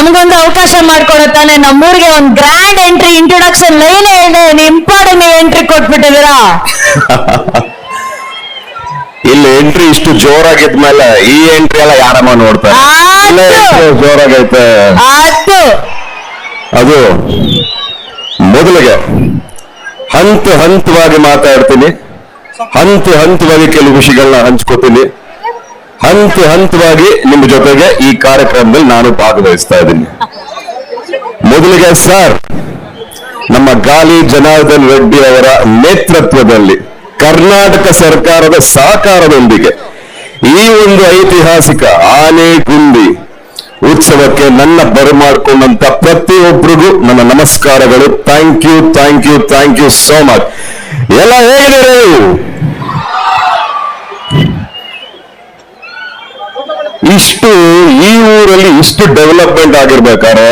ನಮ್ಗೊಂದು ಅವಕಾಶ ಮಾಡ್ಕೊಡತ್ತಾನೆ ನಮ್ಮೂರಿಗೆ ಒಂದ್ ಗ್ರ್ಯಾಂಡ್ ಎಂಟ್ರಿ ಇಂಟ್ರೊಡಕ್ಷನ್ ಲೈನ್ ಹೇಳಿ ಇಂಪಾರ್ಟೆಂಟ್ ಎಂಟ್ರಿ ಕೊಟ್ಬಿಟ್ಟಿದ್ದೀರಾ? ಇಲ್ಲಿ ಎಂಟ್ರಿ ಇಷ್ಟು ಜೋರಾಗಿದ್ಮೇಲೆ ಈ ಎಂಟ್ರಿ ಎಲ್ಲ ಯಾರಮ್ಮ ನೋಡ್ತಾರೆ. ಇಲ್ಲೇ ಜೋರಾಗೈತೆ. ಆಯ್ತು. ಅದು ಮೊದಲಿಗೆ ಹಂತ ಹಂತವಾಗಿ ಮಾತಾಡ್ತೀನಿ. ಹಂತ ಹಂತವಾಗಿ ಕೆಲವು ವಿಷಯಗಳನ್ನ ಹಂಚ್ಕೋತೀನಿ. ಹಂತ ಹಂತವಾಗಿ ನಿಮ್ಮ ಜೊತೆಗೆ ಈ ಕಾರ್ಯಕ್ರಮದಲ್ಲಿ ನಾನು ಭಾಗವಹಿಸ್ತಾ ಇದ್ದೀನಿ. ಮೊದಲಿಗೆ ಸರ್, ನಮ್ಮ ಗಾಲಿ ಜನಾರ್ದನ್ ರೆಡ್ಡಿ ಅವರ ನೇತೃತ್ವದಲ್ಲಿ ಕರ್ನಾಟಕ ಸರ್ಕಾರದ ಸಹಕಾರದೊಂದಿಗೆ ಈ ಒಂದು ಐತಿಹಾಸಿಕ ಆನೆ ಗುಂಡಿ ಉತ್ಸವಕ್ಕೆ ನನ್ನ ಬರಮಾಡಿಕೊಂಡಂತ ಪ್ರತಿಯೊಬ್ಬರಿಗೂ ನನ್ನ ನಮಸ್ಕಾರಗಳು. Thank you thank you thank you so much ಎಲ್ಲ ಹೇಗಿದ್ದಾರೆ ಇಷ್ಟು ಈ ಊರಲ್ಲಿ ಇಷ್ಟು ಡೆವಲಪ್ಮೆಂಟ್ ಆಗಿರ್ಬೇಕಾದ್ರೆ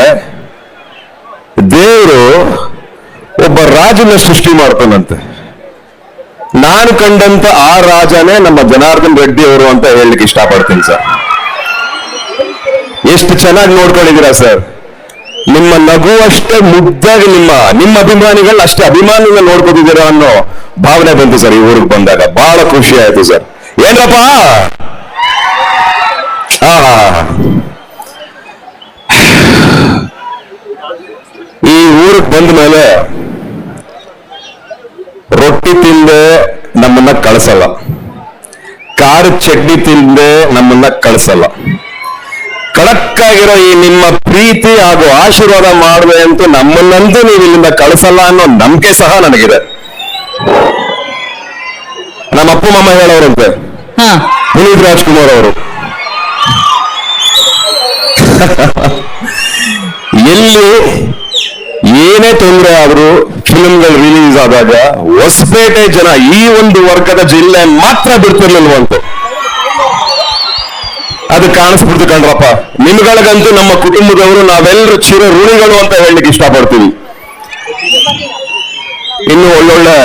ದೇವರು ಒಬ್ಬ ರಾಜನ ಸೃಷ್ಟಿ ಮಾಡ್ತಾನಂತೆ. ನಾನು ಕಂಡಂತ ಆ ರಾಜನೇ ನಮ್ಮ ಜನಾರ್ದನ್ ರೆಡ್ಡಿ ಅವರು ಅಂತ ಹೇಳಲಿಕ್ಕೆ ಇಷ್ಟಪಡ್ತೀನಿ ಸರ್. ಎಷ್ಟು ಚೆನ್ನಾಗಿ ನೋಡ್ಕೊಂಡಿದ್ದೀರಾ ಸರ್. ನಿಮ್ಮ ನಗುವಷ್ಟೇ ಮುದ್ದಾಗಿ ನಿಮ್ಮ ನಿಮ್ಮ ಅಭಿಮಾನಿಗಳು ಅಷ್ಟೇ ಅಭಿಮಾನಿಗಳನ್ನ ನೋಡ್ಕೊತಿದ್ದೀರಾ ಅನ್ನೋ ಭಾವನೆ ಬಂತು ಸರ್ ಈ ಊರಿಗೆ ಬಂದಾಗ. ಬಹಳ ಖುಷಿ ಆಯ್ತು ಸರ್. ಏನಪ್ಪ ಈ ಊರಿಗೆ ಬಂದ ಮೇಲೆ ರೊಟ್ಟಿ ತಿಂದೆ ನಮ್ಮನ್ನ ಕಳಿಸಲ್ಲ. ಕಾರ್ ಚಟ್ನಿ ತಿಂದೆ ನಮ್ಮನ್ನ ಕಳಿಸಲ್ಲ. ಕಳಕ್ಕಾಗಿರೋ ಈ ನಿಮ್ಮ ಪ್ರೀತಿ ಹಾಗೂ ಆಶೀರ್ವಾದ ಮಾಡುವೆ ಅಂತ ನಮ್ಮನ್ನಂತೂ ನೀವು ಇಲ್ಲಿಂದ ಕಳಿಸಲ್ಲ ಅನ್ನೋ ನಂಬಿಕೆ ಸಹ ನನಗಿದೆ. ನಮ್ಮ ಅಪ್ಪ ಮಮ್ಮ ಹೇಳೋರಂತೆ. ಪುನೀತ್ ರಾಜ್ಕುಮಾರ್ ಅವರು. ಎಲ್ಲಿ ಏನೇ ತೊಂದರೆ ಆದ್ರೂ ಫಿಲ್ಮ್ಗಳು ರಿಲೀಸ್ ಆದಾಗ ಹೊಸಪೇಟೆ ಜನ ಈ ಒಂದು ವರ್ಗದ ಜಿಲ್ಲೆ ಮಾತ್ರ ಬಿಡ್ತಿರ್ಲಿಲ್ವಂತೆ ಅದು ಕಾಣಿಸ್ಬಿಡ್ತು ಕಣ್ರಪ್ಪ. ನಿಮ್ಗಳಿಗಂತೂ ನಮ್ಮ ಕುಟುಂಬದವರು ನಾವೆಲ್ಲರೂ ಚಿರ ಋಣಿಗಳು ಅಂತ ಹೇಳಲಿಕ್ಕೆ ಇಷ್ಟಪಡ್ತೀವಿ. ಇನ್ನು ಒಳ್ಳೊಳ್ಳೆ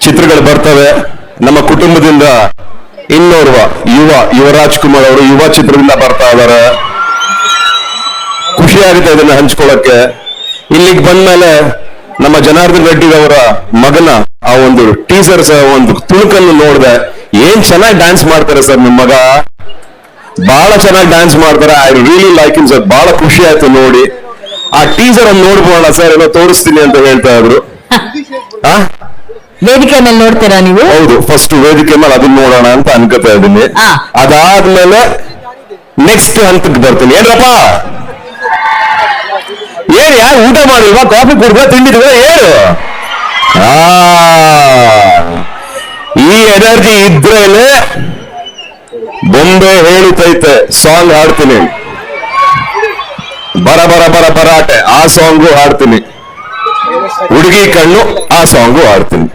ಚಿತ್ರಗಳು ಬರ್ತವೆ. ನಮ್ಮ ಕುಟುಂಬದಿಂದ ಇನ್ನೋರ್ವ. ಯುವ ಯುವರಾಜ್ ಕುಮಾರ್ ಅವರು ಯುವ ಚಿತ್ರದಿಂದ ಬರ್ತಾ ಇದಾರೆ ಖುಷಿ ಆಗುತ್ತೆ ಇದನ್ನ ಹಂಚ್ಕೊಳ್ಳಕ್ಕೆ. ಇಲ್ಲಿಗೆ ಬಂದ್ಮೇಲೆ ನಮ್ಮ ಜನಾರ್ದನ್ ರೆಡ್ಡಿ ಅವರ ಮಗನ ಆ ಒಂದು ಟೀಸರ್ ಒಂದು ತುಣುಕನ್ನು ನೋಡಿದೆ. ಏನ್ ಚೆನ್ನಾಗಿ ಡ್ಯಾನ್ಸ್ ಮಾಡ್ತಾರೆ ಸರ್ ನಿಮ್ಮ ಮಗ? ಬಹಳ ಚೆನ್ನಾಗಿ ಡ್ಯಾನ್ಸ್ ಮಾಡ್ತಾರೆ. I really like in sir. ಬಹಳ ಖುಷಿ ಆಯ್ತು ನೋಡಿ. ಆ ಟೀಸರ್ ಅನ್ನು ನೋಡ್ಬೋಣ ಸರ್, ಏನೋ ತೋರಿಸ್ತೀನಿ ಅಂತ ಹೇಳ್ತಾ ಇದ್ರು. ವೇದಿಕೆ ಮೇಲೆ ನೋಡ್ತೀರಾ ನೀವು? ಹೌದು ಫಸ್ಟ್ ವೇದಿಕೆ ಮೇಲೆ ಅದನ್ನ ನೋಡೋಣ ಅಂತ ಅನ್ಕೋತಾ ಇದ್ದೀನಿ. ಆ. ಅದಾದ್ಮೇಲೆ ನೆಕ್ಸ್ಟ್ ಹಂತಕ್ಕೆ ಬರ್ತೀನಿ. ಏನ್ರಪ್ಪ? ಏನ್ ಯಾರು ಊಟ ಮಾಡಿಲ್ವಾ ಕಾಫಿ ಕುಡ್ದ ತಿಂಡಿದ್ವಾ ಹೇಳು ಆ ಈ ಎನರ್ಜಿ ಇದ್ರೇನೆ ಬೊಂಬೆ ಹೇಳುತ್ತೈತೆ ಸಾಂಗ್ ಹಾಡ್ತೀನಿ. ಬರ ಬರ ಬರ ಬರಾಟೆ ಆ ಸಾಂಗು ಹಾಡ್ತೀನಿ. ಹುಡುಗಿ ಕಣ್ಣು ಆ ಸಾಂಗು ಹಾಡ್ತೀನಿ.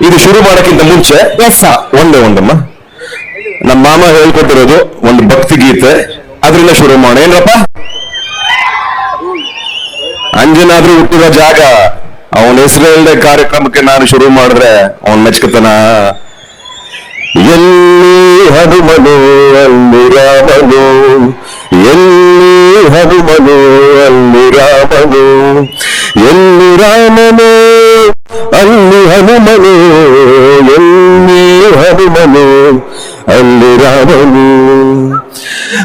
ಇದು ಶುರು ಮಾಡೋಕ್ಕಿಂತ ಮುಂಚೆ ಎಸ್ ಒಂದೇ ಒಂದಮ್ಮ. ನಮ್ಮ ಮಾಮ ಹೇಳ್ಕೊಟ್ಟಿರೋದು ಒಂದು ಭಕ್ತಿ ಗೀತೆ. ಅದರಿಂದ ಶುರು ಮಾಡೋಣ. ಏನ್ರಪ್ಪ? ಅಂಜನಾದ್ರೂ ಹುಟ್ಟಿದ ಜಾಗ. ಅವನ ಹೆಸರು ಇಲ್ಲದೆ ಕಾರ್ಯಕ್ರಮಕ್ಕೆ ನಾನು ಶುರು ಮಾಡಿದ್ರೆ ಅವನ್ ಮೆಚ್ಕತನ. ಎಲ್ಲಿ ಹನುಮನು ಅಲ್ಲಿ ರಾಮನು? ಎಲ್ಲಿ ಹನುಮನು ಅಲ್ಲಿ ರಾಮನು? ಎಲ್ಲಿ ರಾಮನು?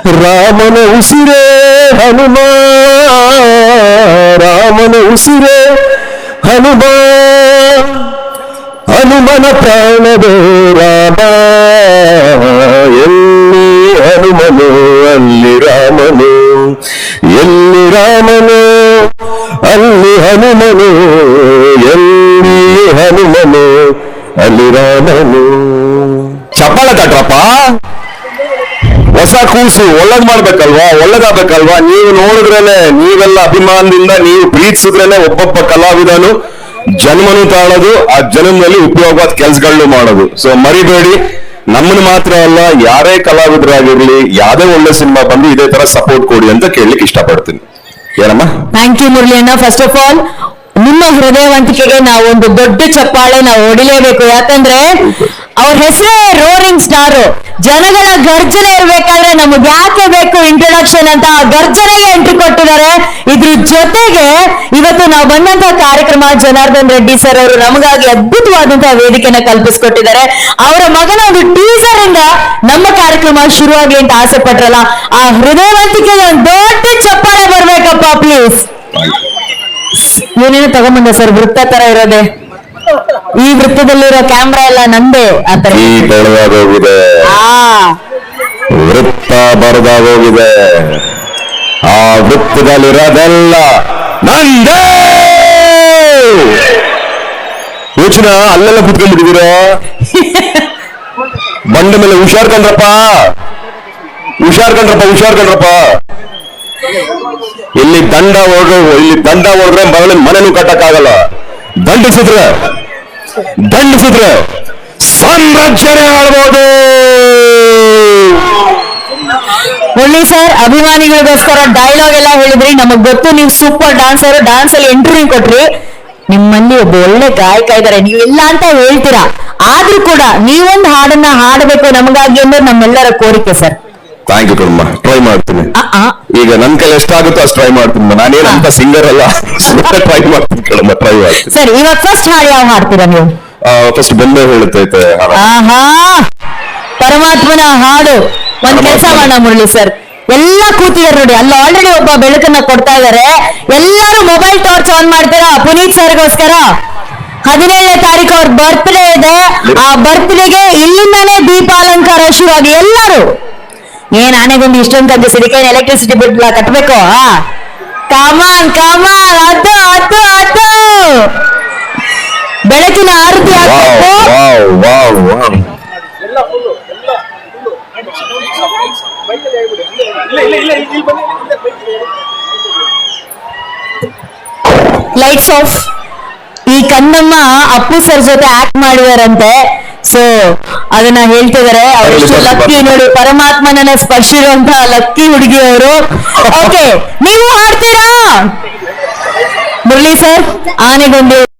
ರಾಮನ ಉಸಿರೇ ಹನುಮ ರಾಮನ ಉಸಿರೇ ಹನುಮ ಹನುಮನ ಪ್ರಾಣವೇ ರಾಮ ಎಲ್ಲಿ ಹನುಮನು ಅಲ್ಲಿ ರಾಮನು ಎಲ್ಲಿ ರಾಮನು ಅಲ್ಲಿ ಹನುಮನು ಎಲ್ಲಿ ಹನುಮನು ಅಲ್ಲಿ ರಾಮನು ಚಪ್ಪಾಳ ಕೂಸು ಒಳ್ಳೇದ್ ಮಾಡ್ಬೇಕಲ್ವಾ? ಒಳ್ಳೇದಾಗ್ಬೇಕಲ್ವಾ? ನೀವು ನೋಡಿದ್ರೇನೆ, ನೀವೆಲ್ಲ ಅಭಿಮಾನದಿಂದ, ನೀವು ಪ್ರೀತಿಸಿದ್ರೇನೆ ಒಬ್ಬೊಬ್ಬ ಕಲಾವಿದನು ಜನ್ಮನು ತಾಳೋದು, ಆ ಜನ್ಮದಲ್ಲಿ ಉಪಯೋಗವಾದ ಕೆಲ್ಸಗಳನ್ನು ಮಾಡೋದು. ಸೊ ಮರಿಬೇಡಿ. ನಮ್ಮನ್ನ ಮಾತ್ರ ಅಲ್ಲ, ಯಾರೇ ಕಲಾವಿದರಾಗಿರ್ಲಿ, ಯಾವ್ದೇ ಒಳ್ಳೆ ಸಿನಿಮಾ ಬಂದು ಇದೇ ತರ ಸಪೋರ್ಟ್ ಕೊಡಿ ಅಂತ ಕೇಳಲಿಕ್ಕೆ ಇಷ್ಟಪಡ್ತೀನಿ. ಏನಮ್ಮ? Thank you Murali first of all ನಿಮ್ಮ ಹೃದಯವಂತಿಕೆಗೆ ನಾವು ಒಂದು ದೊಡ್ಡ ಚಪ್ಪಾಳೆ ನಾವು ಹೊಡಿಲೇಬೇಕು. ಯಾಕಂದ್ರೆ ಅವ್ರ ಹೆಸರೇ ರೋರಿಂಗ್ ಸ್ಟಾರ್. ಜನಗಳ ಗರ್ಜನೆ ಇರ್ಬೇಕಾದ್ರೆ ನಮ್ಗೆ ಯಾಕೆ ಬೇಕು ಇಂಟ್ರೊಡಕ್ಷನ್ ಅಂತ ಆ ಗರ್ಜನೆಗೆ ಎಂಟ್ರಿ ಕೊಟ್ಟಿದ್ದಾರೆ. ಇದ್ರ ಜೊತೆಗೆ ಇವತ್ತು ನಾವು ಬಂದಂತಹ ಕಾರ್ಯಕ್ರಮ ಜನಾರ್ದನ್ ರೆಡ್ಡಿ ಸರ್ ಅವರು ನಮಗಾಗಿ ಅದ್ಭುತವಾದಂತಹ ವೇದಿಕೆನ ಕಲ್ಪಿಸ್ಕೊಟ್ಟಿದ್ದಾರೆ. ಅವರ ಮಗನ ಒಂದು ಟೀಸರ್ ಇಂದ ನಮ್ಮ ಕಾರ್ಯಕ್ರಮ ಶುರುವಾಗ್ಲಿ ಅಂತ ಆಸೆ ಪಟ್ರಲ್ಲ. ಆ ಹೃದಯವಂತಿಕೆಗೆ ಒಂದು ದೊಡ್ಡ ಚಪ್ಪಾಳೆ ಬರ್ಬೇಕಪ್ಪ ಪ್ಲೀಸ್ ಏನೇನು ತಗೊಂಬಂದ ಸರ್? ವೃತ್ತ ತರ ಇರೋದೆ. ಈ ವೃತ್ತದಲ್ಲಿರೋ ಕ್ಯಾಮ್ರಾ ಎಲ್ಲ ನಂದೇ ಆತರ ಈ ವೃತ್ತ ಬರದಾಗೋಗಿದೆ ಆ ವೃತ್ತದಲ್ಲಿರೋದೆಲ್ಲ ನಂದೇ. ಯೋಚನಾ ಅಲ್ಲೆಲ್ಲ ಕುತ್ಕೊಂಡ್ಬಿಟ್ಟಿದೀರ ಬಂಡ ಮೇಲೆ ಹುಷಾರ್ ಕಂಡ್ರಪ್ಪ ಹುಷಾರ್ ಕಂಡ್ರಪ್ಪ ಹುಷಾರ್ ಕಂಡ್ರಪ್ಪ ಇಲ್ಲಿ ದಂಡ ಹೊಡ್ರು, ಇಲ್ಲಿ ದಂಡ ಹೊಡ್ರೆ ಮರಳಿ ಮನೆನೂ ಕಟ್ಟಕ್ಕಾಗಲ್ಲ. ದಂಡಿಸಿದ್ರೆ ದಂಡಿಸಿದ್ರೆ ಸಾಮ್ರಾಜ್ಯನೇ ಆಡ್ಬೋದು ಒಳ್ಳೆ ಸರ್, ಅಭಿಮಾನಿಗಳಿಗೋಸ್ಕರ ಡೈಲಾಗ್ ಎಲ್ಲ ಹೇಳಿದ್ರಿ. ನಮಗ್ ಗೊತ್ತು, ನೀವು ಸೂಪರ್ ಡಾನ್ಸರ್ ಡಾನ್ಸ್ ಅಲ್ಲಿ ಎಂಟ್ರಿ ಕೊಟ್ರಿ. ನಿಮ್ಮಲ್ಲಿ ಒಬ್ಬ ಒಳ್ಳೆ ಗಾಯಕ ಇದ್ದಾರೆ ನೀವು ಇಲ್ಲ ಅಂತ ಹೇಳ್ತೀರಾ. ಆದ್ರೂ ಕೂಡ ನೀವೊಂದು ಹಾಡನ್ನ ಹಾಡಬೇಕು ನಮಗಾಗಿ ಅನ್ನೋದು ನಮ್ಮೆಲ್ಲರ ಕೋರಿಕೆ ಸರ್. ಥ್ಯಾಂಕ್ ಯು ಕಣಮ್ಮ ಟ್ರೈ ಮಾಡ್ತೀನಿ. ಈಗ ನನ್ ಕೈಲಿ ಎಷ್ಟಾಗುತ್ತೋ ಅಷ್ಟು ಟ್ರೈ ಮಾಡ್ತೀನಿ ನಾನೇನು ಅಂತ ಸಿಂಗರ್ ಅಲ್ಲ. ಟ್ರೈ ಮಾಡ್ತೀನಿ ಕಣಮ್ಮ ಟ್ರೈ ಮಾಡ್ತೀನಿ. ಸರ್ ಇವಾಗ ಫಸ್ಟ್ ಹಾಡು ಯಾವ ಹಾಡ್ತೀರಾ ನೀವು? ಫಸ್ಟ್ ಬೊಂಬೆ ಹೇಳುತ್ತೈತೆ ಆಹಾ! ಪರಮಾತ್ಮನ ಹಾಡು. ಒಂದ್ ಕೆಲಸ ಮಾಡೋಣ ಮುರಳಿ ಸರ್. ಎಲ್ಲ ಕೂತಿದಾರೆ ನೋಡಿ ಅಲ್ಲಿ ಆಲ್ರೆಡಿ ಒಬ್ಬ ಬೆಳಕನ್ನ ಕೊಡ್ತಾ ಇದಾರೆ. ಎಲ್ಲರೂ ಮೊಬೈಲ್ ಟಾರ್ಚ್ ಆನ್ ಮಾಡ್ತೀರಾ? ಪುನೀತ್ ಸರ್ಗೋಸ್ಕರ? ಹದಿನೇಳನೇ ತಾರೀಕು ಅವ್ರ ಬರ್ತ್ಡೇ ಇದೆ. ಆ ಬರ್ತ್ಡೇಗೆ ಇಲ್ಲಿಂದಾನೇ ದೀಪಾಲಂಕಾರ ಶುರುವಾಗಿ ಎಲ್ಲರೂ. ಏನ್ ಆನೆಗೊಂದು ಇಷ್ಟೊಂದು ತಗ್ಗಿ ಸಿಡಿಕೇನ್ ಎಲೆಕ್ಟ್ರಿಸಿಟಿ ಬಿಲ್ ಕಟ್ಬೇಕು ಹಾ ಕಮಾನ್ ಕಮಾನ್ ಅದು ಅದು ಅದು ಬೆಳಕಿನ ಆರತಿ ವಾವ್ ಹಾಕ್ಬೇಕು wow wow wow lights off ಈ ಕಣ್ಣಮ್ಮ ಅಪ್ಪು ಸರ್ ಜೊತೆ ಆಕ್ಟ್ ಮಾಡಿದಾರಂತೆ ಸೊ ಅದನ್ನ ಹೇಳ್ತಿದಾರೆ ಅವರೆಷ್ಟು ಲಕ್ಕಿ ನೋಡಿ ಪರಮಾತ್ಮನ ಸ್ಪರ್ಶಿರುವಂತಹ ಲಕ್ಕಿ ಹುಡುಗಿ ಅವರು ಓಕೆ ನೀವು ಹಾಡ್ತೀರಾ? ಮುರಳಿ ಸರ್ ಆನೆಗೊಂದು